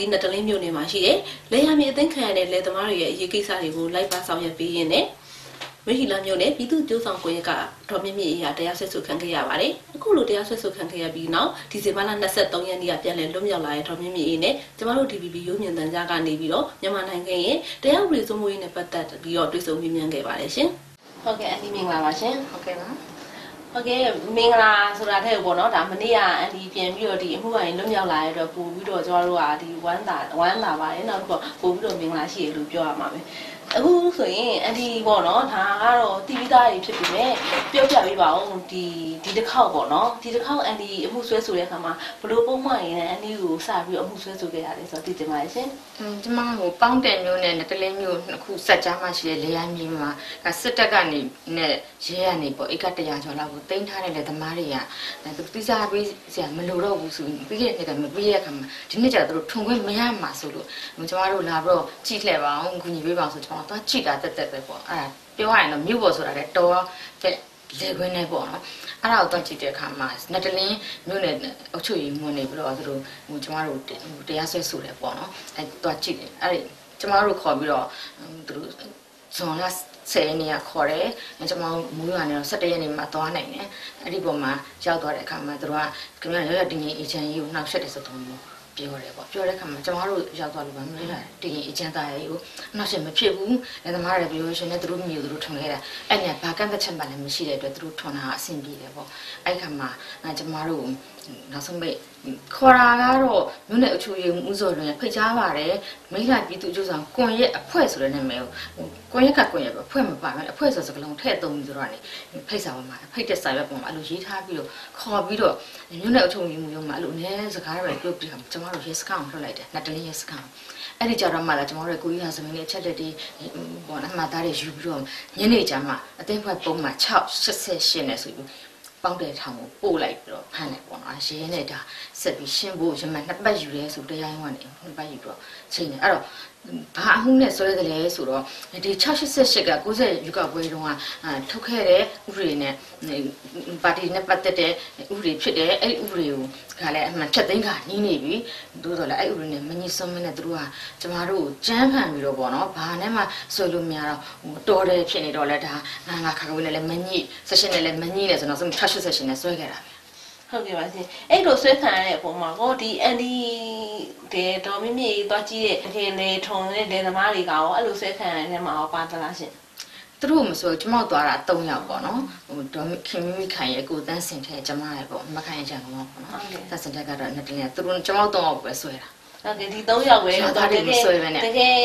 ကြီးနတလင်းမြို့နယ်မှာရှိတယ်။လေယာမြေအသိမ်းခံရတဲ့လယ်သမားတွေရဲ့အရေးကိစ္စတွေကိုလိုက်ပါဆောင်ရွက်ပေးရင်းနဲ့မဟီလာမြို့နယ်ပြည်သူ့ကျိုးဆောင်ကိုရကဒေါ်မြင့်မြင့်အရာတရားဆွဲဆိုခံခဲ့ရပါတယ်။အခုလိုတရားဆွဲဆိုခံခဲ့ရပြီးနောက်ဒီဇင်ဘာလ23ရက်နေ့ကပြန်လည်လွတ်မြောက်လာတဲ့ဒေါ်မြင့်မြင့်အေးနဲ့ကျမတို့ DVB ရုပ်မြင်သံကြားကနေပြီးတော့မြန်မာနိုင်ငံရဲ့တရားဥပဒေစိုးမိုးရေးနဲ့ပတ်သက်ပြီးတော့တွေ့ဆုံမေးမြန်းခဲ့ပါတယ်ရှင်။ဟုတ်ကဲ့အန်ဒီမင်္ဂလာပါရှင်။ဟုတ်ကဲ့ပါ ဟုတ်ကဲ့မင်္ဂလာဆိုတာတဲ့ပေါ့နော်ဒါမနေ့ကအန်ဒီပြန်ပြီးတော့ဒီအမှုပိုင်းလွတ်မြောက်လာတဲ့အတွက်ပို့ပြီးတော့ကျမတို့ကဒီဝမ်းသာဝမ်းသာပါတယ်နောက်တော့ပို့ပြီးတော့မင်္ဂလာရှိရလို့ပြောရမှာပဲ အခုဆိုရင်အန်ဒီပေါ့နော်ဒါကတော့တီဗီသားကြီးဖြစ်ပြီမဲ့ပြောပြပေးပါဦးဒီဒီတစ်ခေါက်ပေါ့နော်ဒီတစ်ခေါက်အန်ဒီအမှုဆွဲဆိုတဲ့အခါမှာဘလို့ပုံမှန်ရင်လည်းအန်ဒီကိုစပြီးတော့အမှုဆွဲဆိုခဲ့ရတယ်ဆိုတော့သိတင်ပါတယ်ရှင်အင်းဒီမှာဟိုပေါင်းတယ်မျိုးနဲ့တလင်းမျိုးနှစ်ခုစက်ကြားမှရှိတဲ့လေယာဉ်မြေမှာကစစ်တပ်ကနေနဲ့ရဲရနေပေါ့ဧက100ကျော်လောက်ကိုတင်ထားတဲ့လေသမားတွေကသူတိစားပေးစရာမလိုတော့ဘူးဆိုပြီးပြီးခဲ့တဲ့နှစ်ကမပြီးတဲ့အခါမှာဒီနှစ်ကျတော့သူတို့ထုံခွင့်မရမှာဆိုလို့ကျမတို့လာပြီးတော့ကြည့်လှည့်ပါအောင်ကူညီပေးပါအောင်ဆိုကျွန်တော်သွားကြည့်တာတက်တက်ပဲပေါ့အဲ့ဒါပြောရရင်တော့မြို့ပေါ်ဆိုတာလည်းတော်တဲ့လေခွင်းနဲ့ပေါ့နော်အဲ့ဒါကိုတော့ကြည့်တဲ့အခါမှာနတလင်းမြို့နယ်အုပ်ချုပ်ရေးမှူးနေပြီးတော့သူတို့ဟိုကျမတို့တရားဆွဲဆိုတယ်ပေါ့နော်အဲ့တော့ကြည့်တယ်အဲ့ဒီကျမတို့ခေါ်ပြီးတော့သူတို့ဇွန်လ10ရက်နေ့ကခေါ်တယ်ကျွန်တော်မူးရနေတော့17ရက်နေ့မှာသွားနိုင်တယ်အဲ့ဒီပုံမှာရောက်သွားတဲ့အခါမှာသူတို့ကခင်ဗျားရရတင်ရင်အေချန်ကြီးကိုနှောက်ရှက်တယ်ဆိုတော့ ပြောတယ်ပေါ့ပြောတဲ့ခါမှာကျမတို့ရောက်သွားလို့ပါမလေးလားတင်ရင်အကျဉ်းသားရဲ့ကိုနောက်ဆက်မဖြစ်ဘူးလည်းသမားတွေပြောရှင်နဲ့သူတို့မျိုးသူတို့ထွန်ခဲ့တာအဲ့နဲ့ဘာကန့်သက်ချက်မှလည်းမရှိတဲ့အတွက်သူတို့ထွန်တာအဆင်ပြေတယ်ပေါ့အဲ့ခါမှာကျမတို့နောက်ဆုံးပိတ်ခေါ်တာကတော့မြို့နယ်အချို့ရုံဥစော်လွင်ဖိတ်ကြားပါတယ်မိလာပြည်သူ့ကျူဆောင်ကွန်ရက်အဖွဲ့ဆိုတဲ့နာမည်ကိုကွန်ရက်ကကွန်ရက်ပဲအဖွဲ့မပါဘူးအဖွဲ့ဆိုစကလုံးထည့်သုံးပြီးတော့နေဖိတ်စာပေါ်မှာဖိတ်တဲ့စာရွက်ပေါ်မှာအဲ့လိုရေးထားပြီးတော့ခေါ်ပြီးတော့မြို့နယ်အချို့ရုံရုံမှာအဲ့လိုအနည်းစကားတွေပြောပြီးတော့ကျမတို့ရဲစခန်းကိုလွှတ်လိုက်တယ်နတ်တလင်းရဲစခန်းအဲ့ဒီကြတော့မှလာကျွန်တော်တို့ကိုကြီးဟာသမီးလေးအချက်လက်တွေပေါ့နော်အမှားသားတွေယူပြီးတော့ညနေကျမှအသိဖွဲ့ပုံမှန်6 88နဲ့ဆိုပြီး ပေါင်းတဲ့ထောင်ကိုပို့လိုက်ပြီးတော့ဖမ်းလိုက်ပေါ့နော်ရဲနဲ့ဒါဆက်ပြီးရှင်းဖို့ရမှန်နှစ်ပတ်ယူရဲဆိုတရားရုံးကနေနှစ်ပတ်ယူတော့ချိန်နေအဲ့တော့ ဘာအမှုနဲ့ဆွဲတယ်လဲဆိုတော့ဒီ688က90ယူကပွဲတုန်းကထုတ်ခဲ့တဲ့ဥပဒေနဲ့ပါတီနဲ့ပတ်သက်တဲ့ဥပဒေဖြစ်တယ်အဲ့ဒီဥပဒေကိုကလည်းအမှန်ဖြတ်သိမ်းကနီးနေပြီတို့တော့လည်းအဲ့ဥပဒေနဲ့မငြိစွန်းမနဲ့တို့ကကျမတို့ကိုကြမ်းဖန်ပြီးတော့ပေါ့နော်ဘာနဲ့မှဆွဲလို့မရတော့ဟိုတော်တယ်ဖြစ်နေတော့လဲဒါငါငါခါကွေးနဲ့လည်းမငြိဆက်ရှင်နဲ့လည်းမငြိနဲ့ဆိုတော့688နဲ့ဆွဲခဲ့တာပဲ ဟုတ်ကဲ့ပါရှင်အဲ့လိုဆွဲခံရတဲ့အပေါ်မှာဟောဒီအန်ဒီတဲ့တော်မင်းမြေသွားကြည့်တဲ့တကယ်လေထုံတဲ့လေသမားတွေကရောအဲ့လိုဆွဲခံရတဲ့မှာရောပါသလားရှင်သူတို့မဆိုကျမတို့သွားတာ3ယောက်ပေါ့နော်ဟိုဒေါ်ခင်မီမီခိုင်ရဲ့ကိုတန်းစင်ထဲကျမရဲ့ပေါ့မခိုင်ကြံကောပေါ့နော်တန်းစင်ထဲကတော့နှစ်တင်းနဲ့သူတို့ကျမတို့3ယောက်ပဲဆွဲတာ ဟုတ်ကဲ့ဒီ3ယောက်ပဲဆွဲသားတွေမဆွဲဘဲနဲ့တကယ်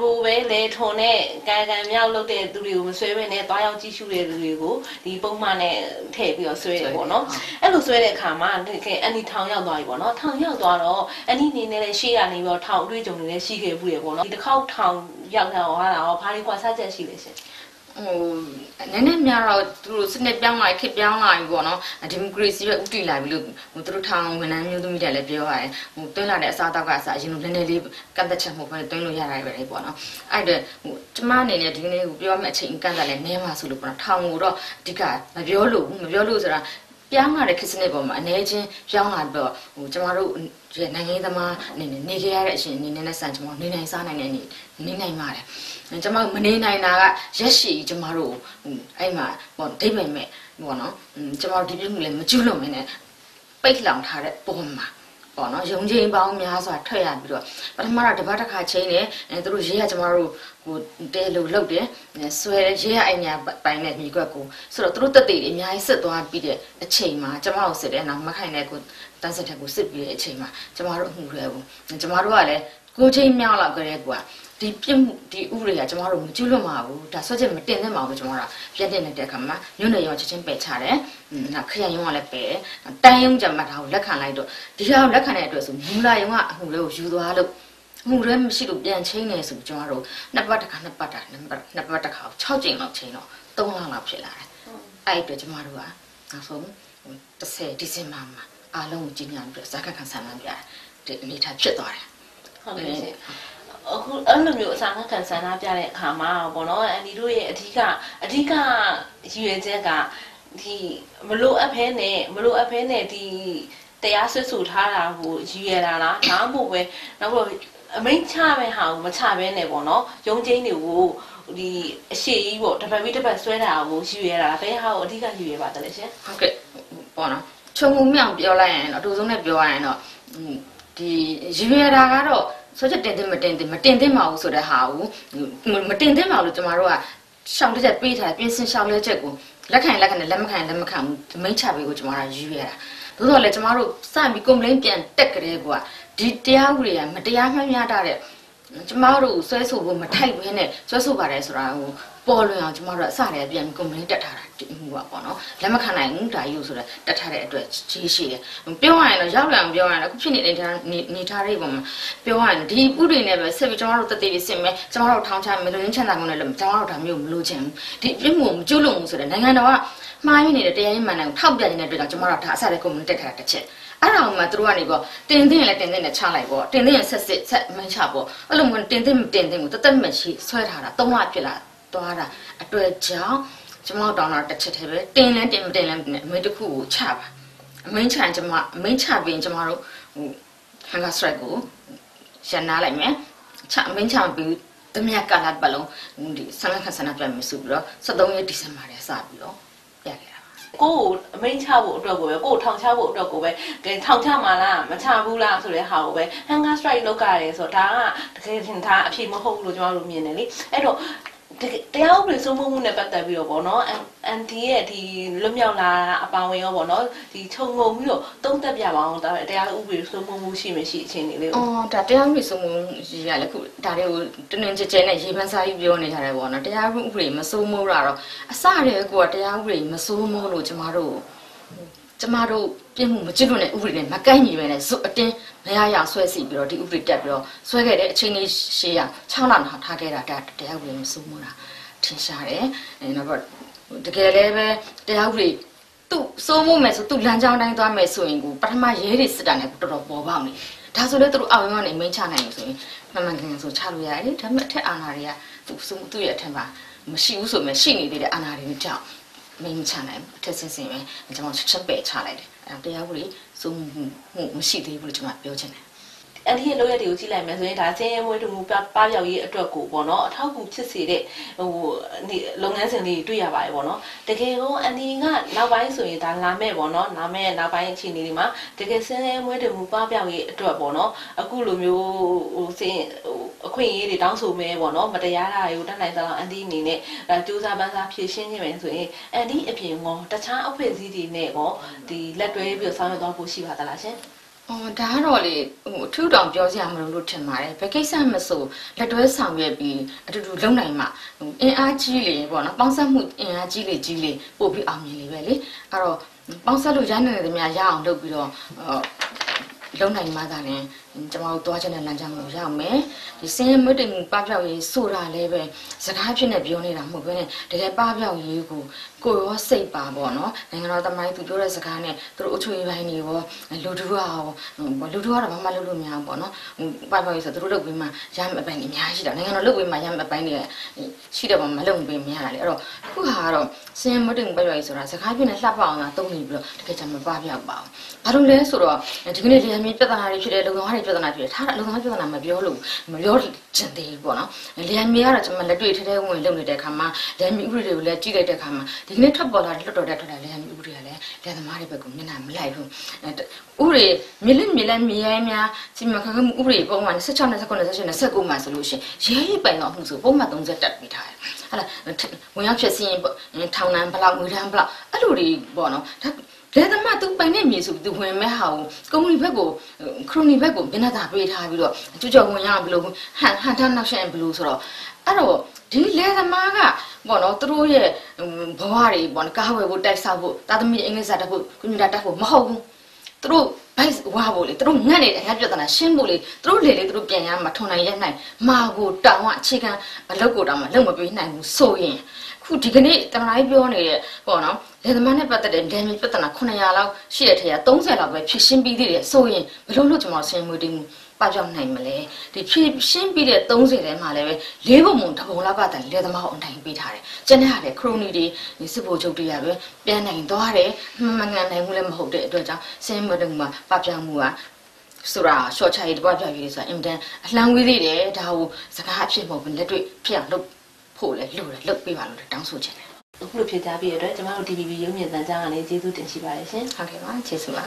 ဟိုပဲလေထုံတဲ့ကာကံမြောက်လုပ်တဲ့သူတွေကိုမဆွဲဘဲနဲ့သွားရောက်ကြည့်ရှုတဲ့သူတွေကိုဒီပုံမှန်နဲ့ထည့်ပြီးတော့ဆွဲတယ်ပေါ့နော်အဲ့လိုဆွဲတဲ့အခါမှာတကယ်အန်ဒီထောင်ရောက်သွားပြီပေါ့နော်ထောင်ရောက်သွားတော့အန်ဒီနေနဲ့လည်းရှေ့ကနေပြီးတော့ထောင်အတွေ့အကြုံတွေလည်းရှိခဲ့ဘူးရပေါ့နော်ဒီတစ်ခေါက်ထောင်ရောက်တာဟောတာဟောဘာတွေကွာစားချက်ရှိလဲရှင် ဟိုနည်းနည်းများတော့သူတို့စနစ်ပြောင်းလာခစ်ပြောင်းလာပြီပေါ့နော်ဒီမိုကရေစီပဲဥတည်လာပြီလို့ဟိုသူတို့ထောင်ဝန်ထမ်းမျိုးသမီးတွေလည်းပြောရတယ်ဟိုတွင်းလာတဲ့အစားအသောက်ကအစားအရင်လိုနည်းနည်းလေးကန့်သက်ချက်မှုပဲတွင်းလို့ရတာပဲလေပေါ့နော်အဲ့ဒါဟိုကျမအနေနဲ့ဒီကနေ့ကိုပြောမယ့်အချိန်ကန့်သက်လည်းနည်းမှာဆိုလို့ပေါ့နော်ထောင်ကိုတော့အဓိကမပြောလို့ဘူးမပြောလို့ဆိုတာ ပြောင်းလာတဲ့ခစ်စနစ်ပေါ်မှာအနေချင်းပြောင်းလာပြီးတော့ဟိုကျမတို့ရဲ့နိုင်ငံသမားအနေနဲ့နေခဲ့ရတဲ့အရှင်အနေနဲ့ဆန်ကျမတို့နေနိုင်စားနိုင်တဲ့နေနေနိုင်ပါတယ်ကျမတို့မနေနိုင်တာကရက်ရှည်ကျမတို့အဲ့မှာပေါ့ဒိတ်မဲ့မဲ့ပေါ့နော်ကျမတို့ဒီပြမှုလည်းမကျွလွန်မင်းနဲ့ပိတ်လောင်ထားတဲ့ပုံမှာ ပေါ့နော်ရုံချင်းပေါင်းများစွာထွက်ရပြီးတော့ပထမတော့တပတ်တစ်ခါချင်းနေအဲသူတို့ရေးရကျမတို့ဟိုတဲလို့လုတ်တယ်ဆွဲရေးရအိမ်ညာပိုင်းနဲ့မြေကွက်ကိုဆိုတော့သူတို့တက်တေတွေအများကြီးစစ်သွားပြီးတဲ့အချိန်မှာကျမတို့စစ်တယ်နောက်မခိုင်တဲ့ကိုတန်းစစ်တဲ့ကိုစစ်ပြီးတဲ့အချိန်မှာကျမတို့အမှုရဲဘူးကျမတို့ကလည်းကိုချင်းမြောက်လောက်ကြတဲ့ကွာ ဒီပြစ်မှုဒီဥပဒေကကျမတို့မကျွလွတ်မှာဘူးဒါဆွတ်ချက်မတင်သင့်ပါဘူးကျမတို့ပြည့်တင်နေတဲ့အခါမှာညွန့်နေရောချက်ချင်းပယ်ချတယ်နောက်ခရယုံကလည်းပယ်တန်ယုံကြမှာဒါကိုလက်ခံလိုက်တော့ဒီဟာကိုလက်ခံတဲ့အတွက်ဆိုမူလာယုံကအမှုလေးကိုယူသွားလို့မှုရဲမရှိလို့ပြန်ချင်းနေဆိုကျမတို့နှစ်ပတ်တစ်ခါနှစ်ပတ်တာနှစ်ပတ်နှစ်ပတ်တစ်ခါ6ကြိမ်လောက်ချင်းတော့3လလောက်ဖြစ်လာတယ်အဲ့အတွက်ကျမတို့ကနောက်ဆုံး30ဒီဇင်ဘာမှာအားလုံးကိုကြီးညာပြီးတော့ဇာတ်ခံဆန္ဒပြတဲ့အနေထားဖြစ်သွားတယ်ဟုတ်ကဲ့ရှင် အခုအဲ့လိုမျိုးအစာငတ်ခံဆန္ဒပြတဲ့အခါမှာပေါ့နော်အန်ဒီတို့ရဲ့အဓိကအဓိကရည်ရွယ်ချက်ကဒီမလို့အပ်ဖဲနဲ့မလို့အပ်ဖဲနဲ့ဒီတတရားဆွဆွထားတာကိုရည်ရတာလားနားမို့ပဲနောက်ပြီးအမိန့်ချမဲ့ဟာကိုမချဘဲနဲ့ပေါ့နော်ရုံချင်းတွေကိုဒီအရှိကြီးပေါ့တစ်ပတ်ပြီးတစ်ပတ်ဆွဲတာကိုရည်ရတာဘယ်ဟာကိုအဓိကရည်ရပါတယ်ရှင်ဟုတ်ကဲ့ပေါ့နော်ခြုံငုံမြောင်ပြောလိုက်ရင်တော့အတူဆုံးနဲ့ပြောရရင်တော့ဒီရွေရတာကတော့ ဆိုချက်တင်တင်မတင်တင်မတင်တင်ပါဘူးဆိုတဲ့ဟာကိုမတင်တင်ပါလို့ကျမတို့ကရှောင်းတစ်ချက်ပေးထားပြင်ဆင်ရှောင်းလဲချက်ကိုလက်ခံလက်ခံနဲ့လက်မခံလက်မခံဘူးမိတ်ချပေးကိုကျမတို့ရွေရတာသို့တော်လည်းကျမတို့စပြီး complaint ပြန်တက်ကြတဲ့ကွာဒီတရားဥပဒေကမတရားမှန်းများတဲ့ ကျမတို့ဆွဲဆိုဖို့မထိုက်ဘဲနဲ့ဆွဲဆိုပါတယ်ဆိုတာဟိုပေါ်လွင်အောင်ကျမတို့အစတည်းပြန် complaint တက်ထားတာဒီဟိုပါပေါ့နော်လက်မခံနိုင်ဘူးဒါယူဆိုတော့တက်ထားတဲ့အတွက်ကြီးရှိတယ်ပြောရရင်တော့ရောက်လာအောင်ပြောရရင်အခုဖြစ်နေတဲ့နေထားတဲ့ပုံမှာပြောရရင်ဒီဥတွေနဲ့ပဲဆက်ပြီးကျမတို့တသေးလေးစစ်မယ်ကျမတို့ထောင်းချမယ်လူရင်းချမ်းသာကုန်နဲ့လို့ကျမတို့ဒါမျိုးမလို့ချင်ဘူးဒီပြစ်မှုမကျွလို့ဘူးဆိုတဲ့နိုင်ငံတော်ကမှားရင်းနေတဲ့တရားရေးမှန်တယ်ကိုထောက်ပြနေတဲ့အတွက်ကြောင့်ကျမတို့ဒါအစတည်း complaint တက်ထားတာတစ်ချက် အဲ့ဒါမှသူတို့ကနေပေါ့တင်တင်လည်းတင်တင်နဲ့ချလိုက်ပေါ့တင်တင်ဆက်စစ်ဆက်မချပေါ့အဲ့လိုမျိုးတင်တင်မတင်တင်ဘူးတသက်မရှိဆွဲထားတာ၃လဖြစ်လာသွားတာအတွေ့ကြောင့်ကျမတို့တောင်းတာတစ်ချက်တည်းပဲတင်လဲတင်မတင်လဲအမေတစ်ခုကိုချပါအမင်းချန်ကျမအမင်းချပြီးကျမတို့ဟို hunger strike ကိုရန်နာလိုက်မယ်ချအမင်းချပြီးတမယကာလပတ်လုံးဒီဆန္ဒခဆန္ဒပြမယ်ဆိုပြီးတော့73ရက်ဒီဇင်ဘာထဲစပြီးတော့ ပြခဲ့တာကိုကိုအမိန့်ချဖို့အတွက်ကိုပဲကိုကိုထောင်ချဖို့အတွက်ကိုပဲကဲထောင်ချမှာလားမချဘူးလားဆိုတဲ့ဟာကိုပဲ hunger strike လုပ်ကြရတယ်ဆိုတော့ဒါကတကယ်ထင်ဒါအဖြစ်မဟုတ်ဘူးလို့ကျွန်တော်တို့မြင်တယ်လေအဲ့တော့ တကယ်တရားဥပဒေစိုးမိုးမှုနဲ့ပတ်သက်ပြီးတော့ဗောနော်အန်တီရဲ့ဒီလွတ်မြောက်လာအပောင်ဝင်ရောဗောနော်ဒီခြုံငုံပြီးတော့တုံးသက်ပြပါအောင်ဒါပေမဲ့တရားဥပဒေစိုးမိုးမှုရှိမရှိအခြေအနေလေးကိုအော်ဒါတရားဥပဒေစိုးမိုးရေးရလေခုဒါတွေကိုတနင်္ကျကျဲနဲ့ရေပန်းစားကြီးပြောနေကြတယ်ပေါ့နော်တရားဥပဒေမစိုးမိုးတာတော့အစတည်းကတရားဥပဒေမစိုးမိုးလို့ကျမတို့ ကျမတို့ပြင်မှုမကြည့်လို့နဲ့ဥပဒေနဲ့မကိုက်ညီပဲနဲ့ဇွတ်အတင်းမရရဆွဲစီပြီးတော့ဒီဥပဒေတက်ပြီးတော့ဆွဲခဲ့တဲ့အချိန်လေးရှေးရ6လနောက်ထားခဲ့တာဒါတရားဥပဒေမစိုးမိုးတာထင်ရှားတယ်အဲနောက်တော့တကယ်လည်းပဲတရားဥပဒေသူစိုးမိုးမယ်ဆိုသူလမ်းကြောင်းတိုင်းသွားမယ်ဆိုရင်ကိုပထမရဲတွေစစ်တာနဲ့တော်တော်ပေါ်ပေါက်နေဒါဆိုလေသူတို့အောင်ရုံကနေမင်းချနိုင်လို့ဆိုရင်မှန်မှန်ကန်ကန်ဆိုချလို့ရတယ်ဒါပေမဲ့အထက်အာဏာတွေကသူစိုးသူ့ရဲ့အထက်မှာမရှိဘူးဆိုမှရှိနေသေးတဲ့အာဏာတွေကြောင့် မင်းချနိုင်အထက်ဆင်းဆင်းပဲကျွန်တော်ချက်ချက်ပဲချလိုက်တယ်အဲတရားဥပဒေစိုးမှုမရှိသေးဘူးလို့ကျွန်မပြောချင်တယ် အန်တီရဲ့လုပ်ရက်တွေကိုကြည့်လိုက်မယ်ဆိုရင်ဒါစင်းရဲမွေးတူမှုပပျောက်ရေးအတွက်ကိုပေါ့နော်အထောက်အကူဖြစ်စေတဲ့ဟိုဒီလုပ်ငန်းစဉ်လေးတွေ့ရပါတယ်ပေါ့နော်တကယ်တော့အန်တီကနောက်ပိုင်းဆိုရင်ဒါလာမဲ့ပေါ့နော်လာမဲ့နောက်ပိုင်းအခြေအနေတွေမှာတကယ်စင်းရဲမွေးတူမှုပပျောက်ရေးအတွက်ပေါ့နော်အခုလိုမျိုးဟိုစင်းဟိုအခွင့်အရေးတွေတောင်းဆိုမဲပေါ့နော်မတရားတာတွေကိုတတ်နိုင်သလောက်အန်တီအနေနဲ့ဒါစူးစမ်းပန်းစားဖြည့်ရှင်းခြင်းပဲဆိုရင်အန်တီအပြင်ကောတခြားအဖွဲ့အစည်းတွေနဲ့ကောဒီလက်တွဲပြီးတော့ဆောင်ရွက်သွားဖို့ရှိပါသလားရှင် အော်ဒါကတော့လေဟိုအထူးတောင်ပြောစရာမလိုလို့ထင်ပါတယ်ဘယ်ကိစ္စမဆိုလက်တွဲဆောင်ရွက်ပြီးအတူတူလုံနိုင်မှာဟိုအင်အားကြီးလေပေါ့နော်ပေါင်းစပ်မှုအင်အားကြီးလေကြီးလေပို့ပြီးအောင်မြင်လေပဲလေအဲ့တော့ပေါင်းစပ်လို့ရနိုင်တဲ့များရအောင်လုပ်ပြီးတော့အော်လုံနိုင်မှသာလည်း ကျွန်တော်တို့သွားချင်တဲ့လမ်းကြောင်းကိုရအောင်မယ်ဒီစင်းရဲမွေးတိမ်မှုပပျောက်ရေးဆိုတာလည်းပဲစကားဖြစ်နေပြောနေတာမဟုတ်ဘဲနဲ့တကယ်ပပျောက်ရေးကိုကိုရောစိတ်ပါပေါ့နော်နိုင်ငံတော်သမိုင်းသူပြောတဲ့စကားနဲ့သူတို့အချွေပိုင်းတွေရောလူတူကရောလူတူကတော့ဘာမှလုပ်လို့မရဘူးပေါ့နော်ပပျောက်ရေးဆိုသူတို့လုပ်ပြီးမှရမယ့်အပိုင်းတွေအများကြီးရှိတာနိုင်ငံတော်လုပ်ပြီးမှရမယ့်အပိုင်းတွေရှိတယ်ပေါ့မလုပ်ပြီးမရတာလေအဲ့တော့ခုဟာကတော့စင်းရဲမွေးတိမ်ပပျောက်ရေးဆိုတာစကားဖြစ်နေလှပအောင်လားတုံးနေပြီးတော့တကယ်ကြမပပျောက်ပါဘူးဘာလို့လဲဆိုတော့ဒီကနေ့ဒီအမြင်ပြဿနာတွေဖြစ်တယ်လုံဆောင်ရတဲ့ပြဿနာဖြစ်တယ်ထားတာလုံဆောင်ပြဿနာမပြောလို့မပြောချင်သေးဘူးပေါ့နော်လျံမြေကတော့ကျွန်မလက်တွေ့ထဲထဲဝင်လုပ်နေတဲ့အခါမှာလျံမြေဥပဒေတွေကိုလည်းကြည့်လိုက်တဲ့အခါမှာဒီကနေ့ထပ်ပေါ်လာတဲ့လွတ်တော်တဲ့ထွက်တဲ့လျံမြေဥပဒေကလည်းလျံသမားတွေဘက်ကမျက်နှာမလိုက်ဘူးဥပဒေမြေလက်မြေလက်မြေရိုင်းများစီမံခန့်ခွဲမှုဥပဒေပုံမှန်16 29 28 29မှာဆိုလို့ရှိရင်ရဲရဲပိုင်တော့မှုဆိုပုံမှန်30တက်ပြီးထားတယ်ဟဲ့လားဝင်ရောက်ဖြစ်စီရင်ထောင်နန်းဘလောက်ငွေတန်းဘလောက်အဲ့လိုတွေပေါ့နော်ဒါ လေသမသူပိုင်နေမြေဆိုသူဝင်မဲ့ဟာကိုကုမ္ပဏီဘက်ကိုခရိုနီဘက်ကိုမျက်နှာသာပေးထားပြီးတော့ကြွကြော်ဝင်ရအောင်ဘလို့ဟန်ဟန်တာနောက်ရှက်ဘလို့ဆိုတော့အဲ့တော့ဒီလေသမားကပေါ့နော်သူတို့ရဲ့ဘဝတွေပေါ့နော်ကားဝယ်ဖို့တိုက်ဆောက်ဖို့တာသမီအင်္ဂလိပ်စာတက်ဖို့ကွန်ပျူတာတက်ဖို့မဟုတ်ဘူးသူတို့ဘိုက်ဝါဖို့လေသူတို့ငတ်နေတဲ့အရာပြဿနာရှင်းဖို့လေသူတို့လေလေသူတို့ပြန်ရမှာထုံနိုင်ရက်နိုင်မာကိုတောင်းအခြေခံအလုပ်ကိုတောင်းမှာလုပ်မပေးနိုင်ဘူးဆိုရင် ခုဒီကနေ့တမန်တိုင်းပြောနေတဲ့ပေါ့နော်လေသမားနဲ့ပတ်သက်တဲ့လေမြေပြဿနာ900လောက်ရှိတဲ့ထဲက30လောက်ပဲဖြစ်ရှင်းပြီးသေးတယ်ဆိုရင်ဘယ်လိုလို့ကျွန်တော်ဆင်းမွေးတင်းပကြောက်နိုင်မလဲဒီဖြည့်ရှင်းပြီးတဲ့30ထဲမှာလည်းပဲလေးပုံပုံတစ်ပုံလောက်ကတည်းကလေသမားကိုအနိုင်ပေးထားတယ်ကျန်တဲ့ဟာလည်းခရိုနီတွေဒီစစ်ဘိုလ်ချုပ်တွေကပဲပြန်နိုင်သွားတယ်မငန်နိုင်ဘူးလည်းမဟုတ်တဲ့အတွက်ကြောင့်စင်မတုံမှာပပြောင်းမှုကဆိုတာ short ချရေးတပွားပြောင်းရေးဆိုတာအင်တန်အလှမ်းဝေးသေးတယ်ဒါကိုစကားအဖြစ်မဟုတ်ဘူးလက်တွေ့ဖြစ်အောင်လုပ် ဖို့လဲလို့လဲလုတ်ပေးပါလို့တောင်းဆိုချင်တယ်အခုလိုဖြစ်ကြပြီးရတဲ့ကျွန်မတို့ TVB ရုပ်မြင်သံကြားကနေကျေးဇူးတင်ရှိပါတယ်ရှင်ဟုတ်ကဲ့ပါကျေးဇူးပါ